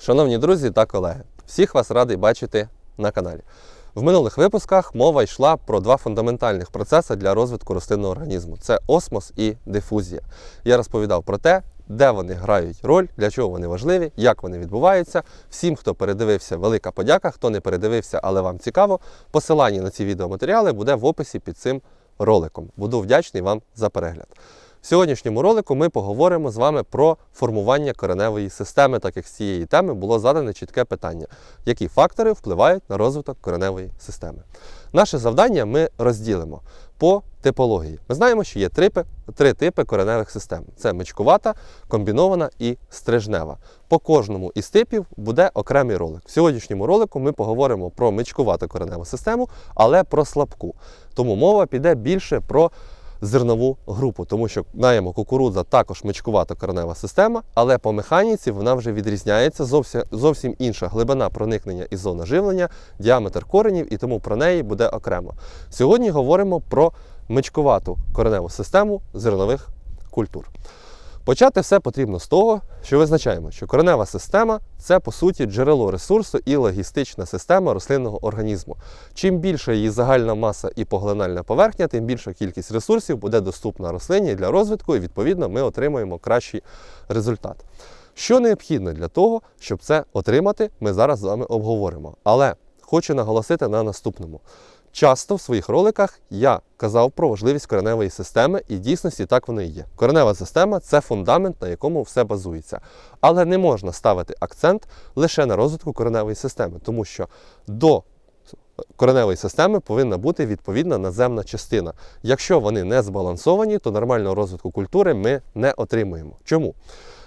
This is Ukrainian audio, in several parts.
Шановні друзі та колеги, всіх вас радий бачити на каналі. В минулих випусках мова йшла про два фундаментальних процеси для розвитку рослинного організму: це осмос і дифузія. Я розповідав про те, де вони грають роль, для чого вони важливі, як вони відбуваються. Всім, хто передивився, велика подяка. Хто не передивився, але вам цікаво, посилання на ці відеоматеріали буде в описі під цим роликом. Буду вдячний вам за перегляд. В сьогоднішньому ролику ми поговоримо з вами про формування кореневої системи, так як з цієї теми було задане чітке питання, які фактори впливають на розвиток кореневої системи. Наше завдання ми розділимо по типології. Ми знаємо, що є трипи, три типи кореневих систем: це мичкувата, комбінована і стрижнева. По кожному із типів буде окремий ролик. В сьогоднішньому ролику ми поговоримо про мичкувату кореневу систему, але про слабку. Тому мова піде більше про зернову групу, тому що знаємо, кукурудза також мичкувата коренева система, але по механіці вона вже відрізняється зовсім, зовсім інша глибина проникнення і зона живлення, діаметр коренів, і тому про неї буде окремо. Сьогодні говоримо про мичкувату кореневу систему зернових культур. Почати все потрібно з того, що визначаємо, що коренева система це по суті джерело ресурсу і логістична система рослинного організму. Чим більша її загальна маса і поглинальна поверхня, тим більша кількість ресурсів буде доступна рослині для розвитку, і відповідно ми отримуємо кращий результат. Що необхідно для того, щоб це отримати, ми зараз з вами обговоримо. Але хочу наголосити на наступному. Часто в своїх роликах я казав про важливість кореневої системи, і в дійсності так воно і є. Коренева система це фундамент, на якому все базується. Але не можна ставити акцент лише на розвитку кореневої системи, тому що до кореневої системи повинна бути відповідна наземна частина. Якщо вони не збалансовані, то нормального розвитку культури ми не отримуємо. Чому?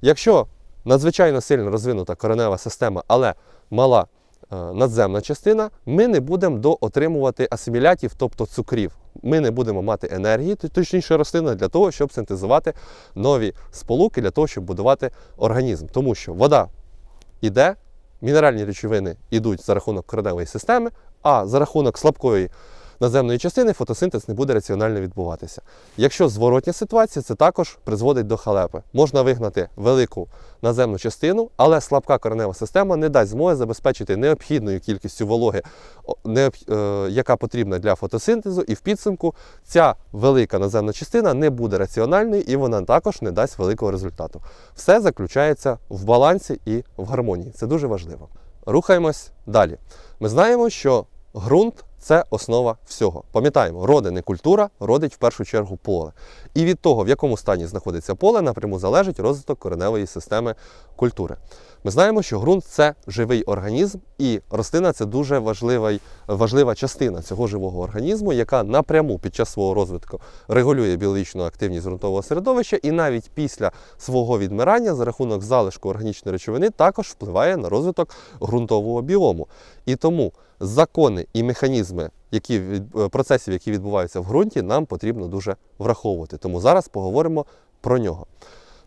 Якщо надзвичайно сильно розвинута коренева система, але мала надземна частина, ми не будемо доотримувати асимілятів, тобто цукрів. Ми не будемо мати енергії, точніше рослина, для того, щоб синтезувати нові сполуки, для того, щоб будувати організм. Тому що вода йде, мінеральні речовини йдуть за рахунок кореневої системи, а за рахунок слабкої наземної частини фотосинтез не буде раціонально відбуватися. Якщо зворотня ситуація, це також призводить до халепи. Можна вигнати велику наземну частину, але слабка коренева система не дасть змоги забезпечити необхідною кількістю вологи, е, яка потрібна для фотосинтезу, і в підсумку ця велика наземна частина не буде раціональною і вона також не дасть великого результату. Все заключається в балансі і в гармонії. Це дуже важливо. Рухаємось далі. Ми знаємо, що ґрунт це основа всього. Пам'ятаємо, роди не культура, родить в першу чергу поле. І від того, в якому стані знаходиться поле, напряму залежить розвиток кореневої системи культури. Ми знаємо, що ґрунт це живий організм, і рослина це дуже важлива, важлива частина цього живого організму, яка напряму під час свого розвитку регулює біологічну активність ґрунтового середовища, і навіть після свого відмирання за рахунок залишку органічної речовини також впливає на розвиток ґрунтового біому. І тому закони і механізми які е, процесів, які відбуваються в ґрунті, нам потрібно дуже враховувати. Тому зараз поговоримо про нього.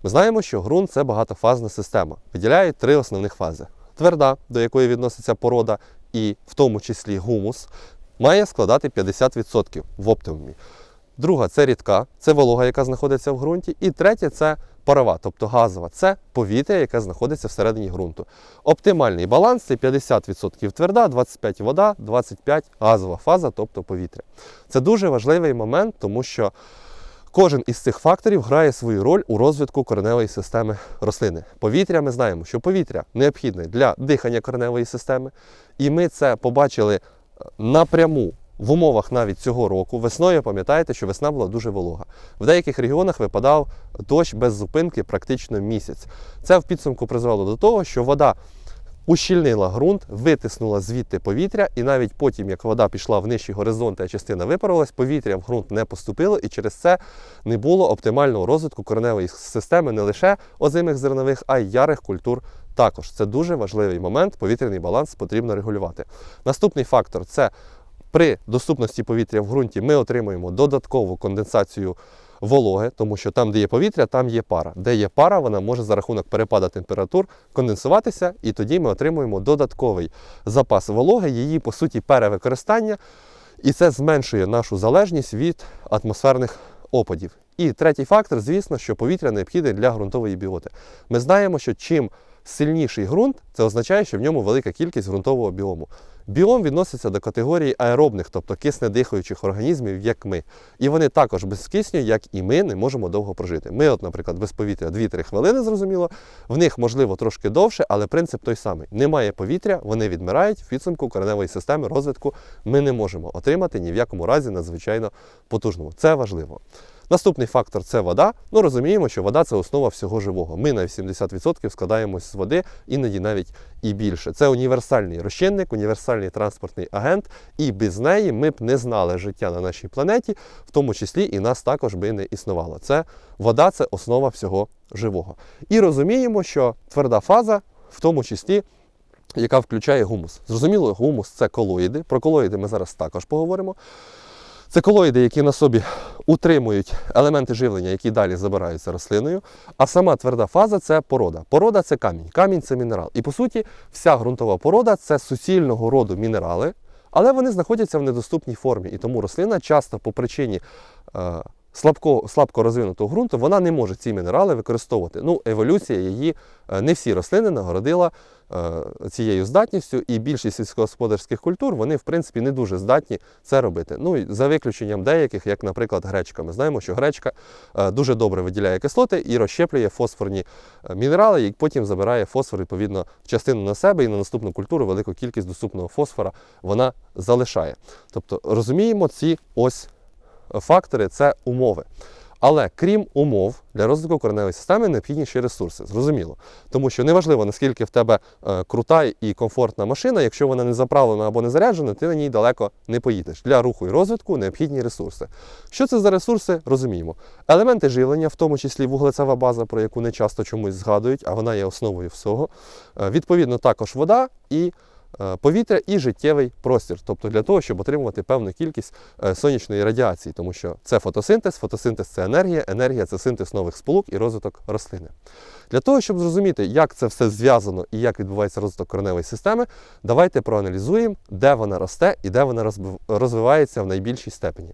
Ми знаємо, що ґрунт це багатофазна система. Виділяють три основних фази: тверда, до якої відноситься порода, і в тому числі гумус, має складати 50% в оптимумі. Друга це рідка, це волога, яка знаходиться в ґрунті. І третє це парова, тобто газова. Це повітря, яке знаходиться всередині ґрунту. Оптимальний баланс це 50% тверда, 25% вода, 25% газова фаза, тобто повітря. Це дуже важливий момент, тому що кожен із цих факторів грає свою роль у розвитку кореневої системи рослини. Повітря ми знаємо, що повітря необхідне для дихання кореневої системи, і ми це побачили е, напряму. В умовах навіть цього року весною пам'ятаєте, що весна була дуже волога. В деяких регіонах випадав дощ без зупинки практично місяць. Це в підсумку призвело до того, що вода ущільнила ґрунт, витиснула звідти повітря, і навіть потім, як вода пішла в нижчі горизонти, а частина випарувалась, повітря в ґрунт не поступило, і через це не було оптимального розвитку кореневої системи не лише озимих зернових, а й ярих культур. Також це дуже важливий момент. Повітряний баланс потрібно регулювати. Наступний фактор це при доступності повітря в ґрунті ми отримуємо додаткову конденсацію вологи, тому що там, де є повітря, там є пара. Де є пара, вона може за рахунок перепаду температур конденсуватися, і тоді ми отримуємо додатковий запас вологи, її по суті перевикористання, і це зменшує нашу залежність від атмосферних опадів. І третій фактор, звісно, що повітря необхідне для ґрунтової біоти. Ми знаємо, що чим сильніший ґрунт, це означає, що в ньому велика кількість ґрунтового біому. Біом відноситься до категорії аеробних, тобто киснедихаючих організмів, як ми. І вони також без кисню, як і ми, не можемо довго прожити. Ми, от, наприклад, без повітря 2-3 хвилини, зрозуміло, в них можливо трошки довше, але принцип той самий. Немає повітря, вони відмирають в підсумку кореневої системи розвитку. Ми не можемо отримати ні в якому разі надзвичайно потужному. Це важливо. Наступний фактор це вода. Ну розуміємо, що вода це основа всього живого. Ми на 80% складаємось з води, іноді навіть і більше. Це універсальний розчинник, універсальний транспортний агент, і без неї ми б не знали життя на нашій планеті, в тому числі і нас також би не існувало. Це вода це основа всього живого. І розуміємо, що тверда фаза, в тому числі. Яка включає гумус. Зрозуміло, гумус це колоїди. Про колоїди ми зараз також поговоримо. Це колоїди, які на собі утримують елементи живлення, які далі забираються рослиною. А сама тверда фаза це порода. Порода це камінь. Камінь це мінерал. І по суті, вся ґрунтова порода це суцільного роду мінерали, але вони знаходяться в недоступній формі. І тому рослина часто по причині. Слабко, слабко розвинутого ґрунту вона не може ці мінерали використовувати. Ну, еволюція її е, не всі рослини нагородила е, цією здатністю, і більшість сільськогосподарських культур вони, в принципі, не дуже здатні це робити. Ну і за виключенням деяких, як, наприклад, гречка. Ми знаємо, що гречка е, дуже добре виділяє кислоти і розщеплює фосфорні мінерали, і потім забирає фосфор відповідно в частину на себе і на наступну культуру велику кількість доступного фосфора вона залишає. Тобто розуміємо ці ось фактори це умови. Але крім умов для розвитку кореневої системи необхідні ще ресурси. Зрозуміло. Тому що неважливо, наскільки в тебе е, крута і комфортна машина, якщо вона не заправлена або не заряджена, ти на ній далеко не поїдеш. Для руху і розвитку необхідні ресурси. Що це за ресурси? Розуміємо. Елементи живлення, в тому числі вуглецева база, про яку не часто чомусь згадують, а вона є основою всього. Е, Відповідно, також вода і повітря і життєвий простір, тобто для того, щоб отримувати певну кількість е, сонячної радіації, тому що це фотосинтез, фотосинтез це енергія, енергія це синтез нових сполук і розвиток рослини. Для того, щоб зрозуміти, як це все зв'язано і як відбувається розвиток кореневої системи, давайте проаналізуємо, де вона росте і де вона розвивається в найбільшій степені.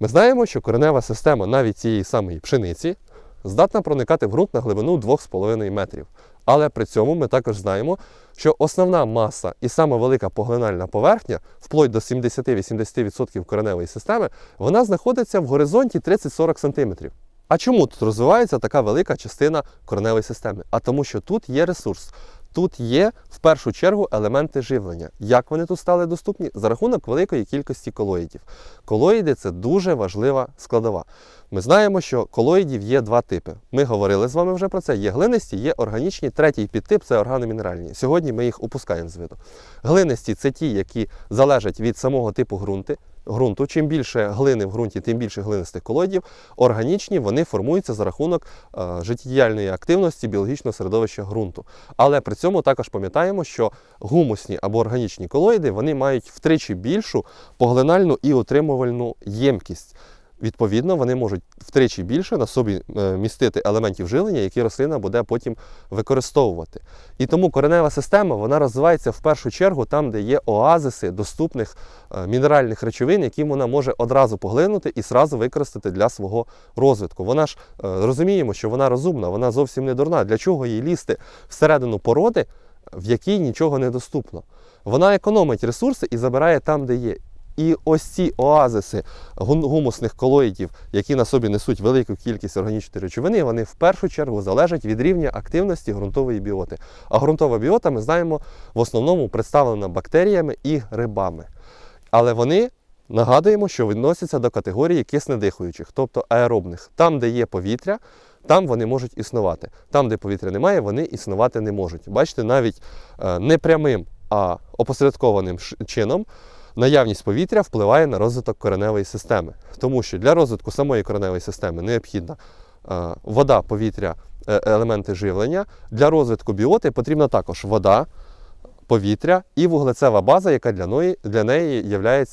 Ми знаємо, що коренева система навіть цієї самої пшениці здатна проникати в ґрунт на глибину 2,5 метрів. Але при цьому ми також знаємо, що основна маса і саме велика поглинальна поверхня, вплоть до 70-80% кореневої системи, вона знаходиться в горизонті 30-40 см. А чому тут розвивається така велика частина кореневої системи? А тому, що тут є ресурс. Тут є в першу чергу елементи живлення. Як вони тут стали доступні? За рахунок великої кількості колоїдів. Колоїди це дуже важлива складова. Ми знаємо, що колоїдів є два типи. Ми говорили з вами вже про це. Є глинисті, є органічні. Третій підтип це органомінеральні. Сьогодні ми їх опускаємо з виду. Глинисті це ті, які залежать від самого типу ґрунти. Ґрунту, чим більше глини в ґрунті, тим більше глинистих колодів. Органічні вони формуються за рахунок е, життєдіяльної активності біологічного середовища ґрунту. Але при цьому також пам'ятаємо, що гумусні або органічні колоїди вони мають втричі більшу поглинальну і утримувальну ємкість. Відповідно, вони можуть втричі більше на собі е, містити елементів живлення, які рослина буде потім використовувати. І тому коренева система вона розвивається в першу чергу там, де є оазиси доступних е, мінеральних речовин, які вона може одразу поглинути і зразу використати для свого розвитку. Вона ж е, розуміємо, що вона розумна, вона зовсім не дурна. Для чого їй лізти всередину породи, в якій нічого не доступно? Вона економить ресурси і забирає там, де є. І ось ці оазиси гумусних колоїдів, які на собі несуть велику кількість органічної речовини, вони в першу чергу залежать від рівня активності ґрунтової біоти. А ґрунтова біота, ми знаємо, в основному представлена бактеріями і грибами. Але вони нагадуємо, що відносяться до категорії киснедихаючих, тобто аеробних. Там, де є повітря, там вони можуть існувати. Там, де повітря немає, вони існувати не можуть. Бачите, навіть е, не прямим, а опосередкованим чином наявність повітря впливає на розвиток кореневої системи. Тому що для розвитку самої кореневої системи необхідна е, вода, повітря, е, елементи живлення. Для розвитку біоти потрібна також вода, повітря і вуглецева база, яка для неї, для неї є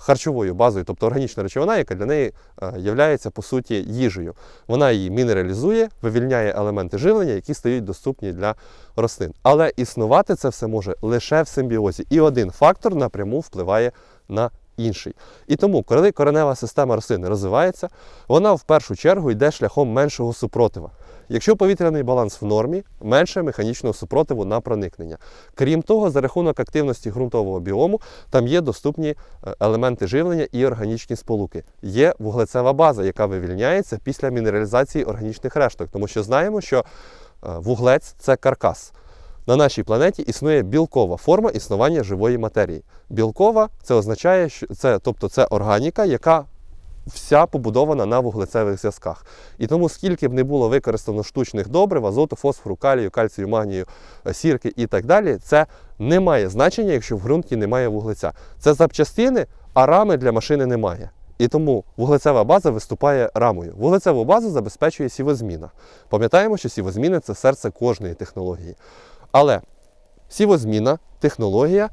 харчовою базою, тобто органічна речовина, яка для неї є по суті їжею. Вона її мінералізує, вивільняє елементи живлення, які стають доступні для рослин. Але існувати це все може лише в симбіозі. І один фактор напряму впливає на інший. І тому, коли коренева система рослини розвивається, вона в першу чергу йде шляхом меншого супротива. Якщо повітряний баланс в нормі, менше механічного супротиву на проникнення. Крім того, за рахунок активності ґрунтового біому там є доступні е, елементи живлення і органічні сполуки. Є вуглецева база, яка вивільняється після мінералізації органічних решток, тому що знаємо, що е, вуглець це каркас. На нашій планеті існує білкова форма існування живої матерії. Білкова це означає, що це, тобто це органіка, яка вся побудована на вуглецевих зв'язках. І тому, скільки б не було використано штучних добрив, азоту, фосфору, калію, кальцію, магнію, е, сірки і так далі, це не має значення, якщо в ґрунті немає вуглеця. Це запчастини, а рами для машини немає. І тому вуглецева база виступає рамою. Вуглецеву базу забезпечує сівозміна. Пам'ятаємо, що сівозміна це серце кожної технології. Але сівозміна, технологія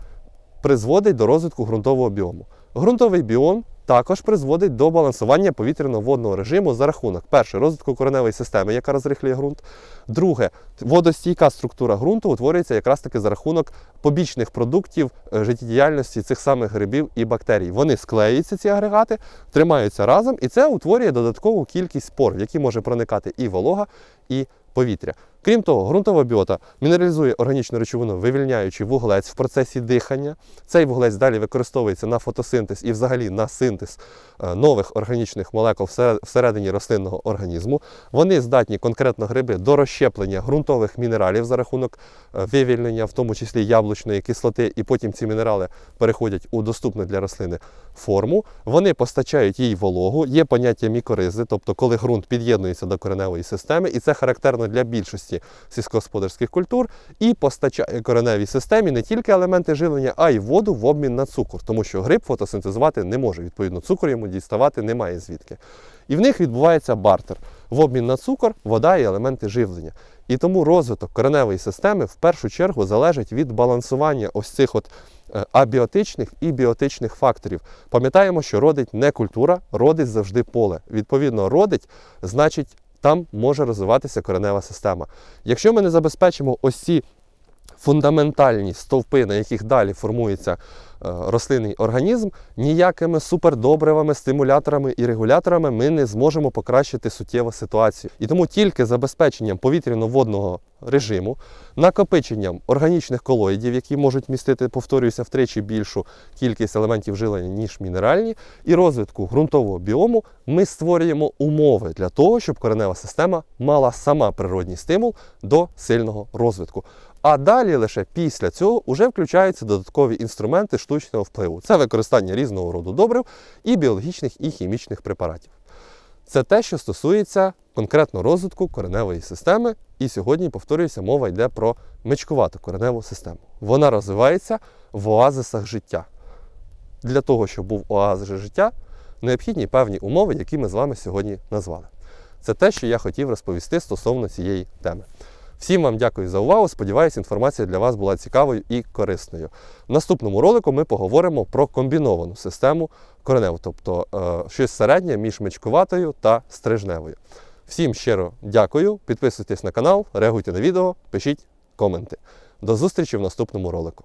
призводить до розвитку ґрунтового біому. Ґрунтовий біом також призводить до балансування повітряно-водного режиму за рахунок перше розвитку кореневої системи, яка розрихлює ґрунт. Друге, водостійка структура ґрунту утворюється якраз таки за рахунок побічних продуктів е, життєдіяльності цих самих грибів і бактерій. Вони склеюються, ці агрегати, тримаються разом, і це утворює додаткову кількість спор, в які може проникати і волога, і повітря. Крім того, ґрунтова біота мінералізує органічну речовину, вивільняючи вуглець в процесі дихання. Цей вуглець далі використовується на фотосинтез і взагалі на синтез е, нових органічних молекул всередині рослинного організму. Вони здатні конкретно гриби до розщеплення ґрунтових мінералів за рахунок е, вивільнення, в тому числі яблучної кислоти, і потім ці мінерали переходять у доступну для рослини форму. Вони постачають їй вологу. Є поняття мікоризи, тобто коли ґрунт під'єднується до кореневої системи, і це характерно для більшості сільськогосподарських культур, і постачає кореневій системі не тільки елементи живлення, а й воду в обмін на цукор, тому що гриб фотосинтезувати не може. Відповідно, цукор йому діставати немає звідки. І в них відбувається бартер. В обмін на цукор, вода і елементи живлення. І тому розвиток кореневої системи в першу чергу залежить від балансування ось цих от е, абіотичних і біотичних факторів. Пам'ятаємо, що родить не культура, родить завжди поле. Відповідно, родить, значить, там може розвиватися коренева система. Якщо ми не забезпечимо ось ці фундаментальні стовпи, на яких далі формується е, рослинний організм, ніякими супердобривами, стимуляторами і регуляторами ми не зможемо покращити суттєво ситуацію. І тому тільки забезпеченням повітряно-водного режиму, накопиченням органічних колоїдів, які можуть містити, повторююся, втричі більшу кількість елементів жилення, ніж мінеральні, і розвитку ґрунтового біому, ми створюємо умови для того, щоб коренева система мала сама природній стимул до сильного розвитку. А далі лише після цього вже включаються додаткові інструменти штучного впливу. Це використання різного роду добрив і біологічних і хімічних препаратів. Це те, що стосується конкретно розвитку кореневої системи. І сьогодні, повторююся, мова йде про мечкувату кореневу систему. Вона розвивається в оазисах життя. Для того, щоб був оазис життя, необхідні певні умови, які ми з вами сьогодні назвали. Це те, що я хотів розповісти стосовно цієї теми. Всім вам дякую за увагу. Сподіваюсь, інформація для вас була цікавою і корисною. В наступному ролику ми поговоримо про комбіновану систему кореневу, тобто е, щось середнє між мечкуватою та стрижневою. Всім щиро дякую. Підписуйтесь на канал, реагуйте на відео, пишіть коменти. До зустрічі в наступному ролику.